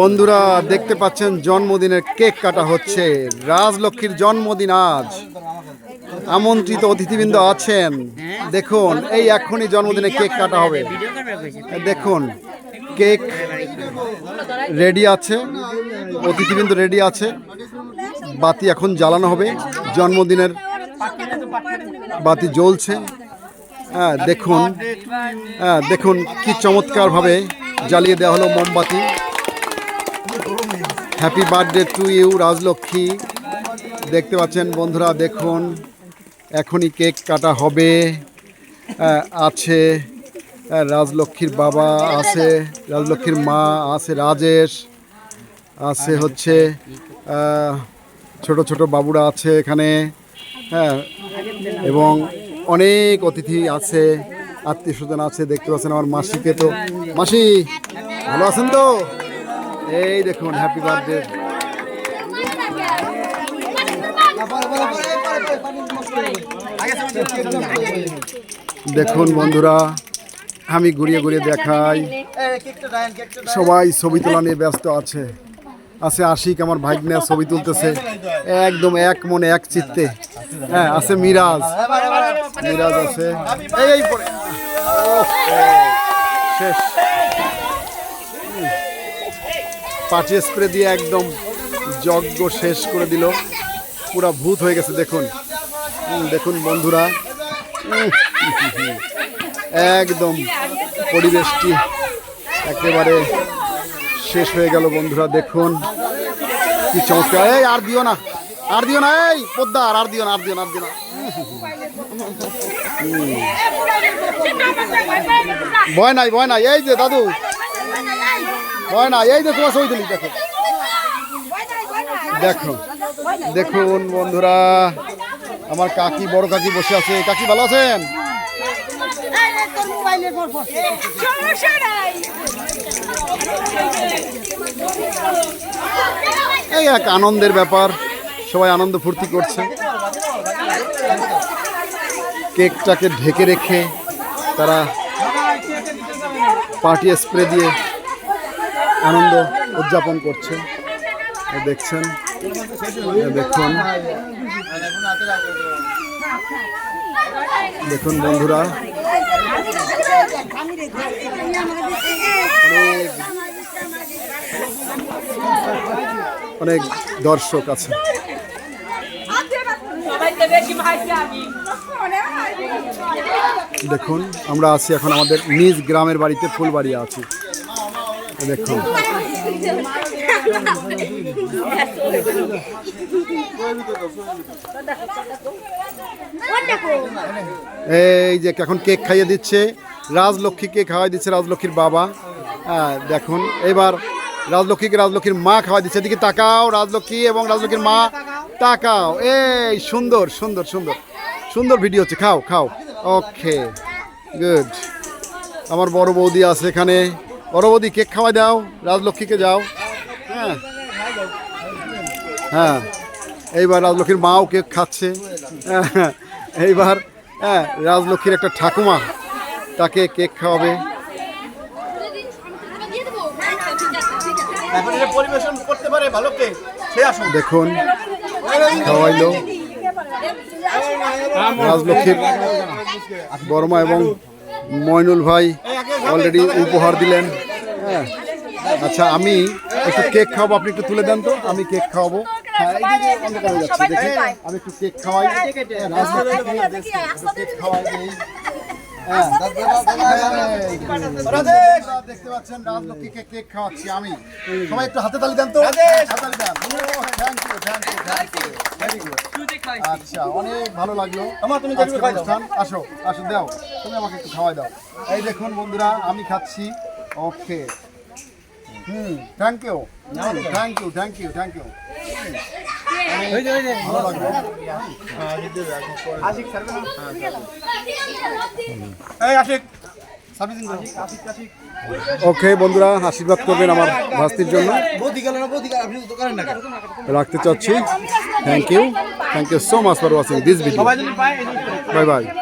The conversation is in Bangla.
বন্ধুরা দেখতে পাচ্ছেন জন্মদিনের কেক কাটা হচ্ছে রাজলক্ষ্মীর জন্মদিন আজ আমন্ত্রিত অতিথিবৃন্দ আছেন দেখুন এই এখনই জন্মদিনে কেক কাটা হবে দেখুন কেক রেডি আছে অতিথিবৃন্দ রেডি আছে বাতি এখন জ্বালানো হবে জন্মদিনের বাতি জ্বলছে হ্যাঁ দেখুন হ্যাঁ দেখুন কি চমৎকারভাবে জ্বালিয়ে দেওয়া হলো মোমবাতি happy birthday to you Rajlakshmi দেখতে পাচ্ছেন বন্ধুরা দেখুন এখনই কেক কাটা হবে আছে রাজলক্ষ্মীর বাবা আছে রাজলক্ষ্মীর মা আছে রাজেশ আছে হচ্ছে ছোট ছোট বাবুরা আছে এখানে হ্যাঁ এবং অনেক অতিথি আছে আত্মীয় স্বজন আছে দেখতে পাচ্ছেন আমার মাসিকে তো মাসি ভালো আছেন তো এই দেখুন হ্যাপি বার্থডে দেখুন বন্ধুরা আমি ঘুরিয়ে ঘুরিয়ে দেখাই সবাই ছবি তোলা নিয়ে ব্যস্ত আছে আছে আশিক আমার ভাগ্নে ছবি তুলতেছে একদম এক মনে এক চিত্তে হ্যাঁ আছে মিরাজ মিরাজ আছে এই শেষ পাটি স্প্রে দিয়ে একদম যজ্ঞ শেষ করে দিল পুরা ভূত হয়ে গেছে দেখুন দেখুন বন্ধুরা একদম পরিবেশটি একেবারে শেষ হয়ে গেল বন্ধুরা দেখুন কি চমৎকার এই আর দিও না আর দিও না এই পদ্মার আর দিও না আর দিও না আর দিও না ভয় নাই ভয় নাই এই যে দাদু ভয় নাই এই যে তোমার সই দিলি দেখো দেখো দেখুন বন্ধুরা আমার কাকি বড় কাকি বসে আছে কাকি ভালো আছেন এই এক আনন্দের ব্যাপার সবাই আনন্দ ফুর্তি করছে কেকটাকে ঢেকে রেখে তারা পার্টি স্প্রে দিয়ে আনন্দ উদযাপন করছে দেখছেন দেখুন দেখুন বন্ধুরা অনেক দর্শক আছে দেখুন আমরা আছি এখন আমাদের নিজ গ্রামের বাড়িতে ফুলবাড়ি আছি দেখুন এই যে এখন কেক খাইয়ে দিচ্ছে রাজলক্ষ্মীকে খাওয়াই দিচ্ছে রাজলক্ষ্মীর বাবা হ্যাঁ দেখুন এবার রাজলক্ষ্মীকে রাজলক্ষ্মীর মা খাওয়াই দিচ্ছে এদিকে তাকাও রাজলক্ষ্মী এবং রাজলক্ষ্মীর মা তাকাও এই সুন্দর সুন্দর সুন্দর সুন্দর ভিডিও হচ্ছে খাও খাও ওকে গুড আমার বড় বৌদি আছে এখানে বড় বৌদি কেক খাওয়া দাও রাজলক্ষ্মীকে যাও হ্যাঁ হ্যাঁ এইবার রাজলক্ষ্মীর মাও কেক খাচ্ছে হ্যাঁ। এইবার হ্যাঁ রাজলক্ষ্মীর একটা ঠাকুমা তাকে কেক খাওয়াবে দেখুন খাওয়াইল রাজলক্ষ্মীর বর্মা এবং ময়নুল ভাই অলরেডি উপহার দিলেন হ্যাঁ আচ্ছা আমি একটু কেক খাওয়াবো আপনি একটু তুলে দেন তো আমি কেক খাওয়াবো আমি একটু কেক খাওয়াই কেক খাওয়াই দেখতে পাচ্ছেন কেক খাওয়াচ্ছি আমি সবাই একটু হাতে তালি দেন তো হাতে তালি দেন আচ্ছা অনেক ভালো লাগলো আজকের অনুষ্ঠান আসো আসো দাও তুমি আমাকে একটু খাওয়াই দাও এই দেখুন বন্ধুরা আমি খাচ্ছি okay hmm thank you thank you thank you thank you okay বন্ধুরা আশীর্বাদ করবেন আমার ভাস্তির জন্য রাখতে চাচ্ছি Thank you. Thank you so much for watching this video. Bye bye.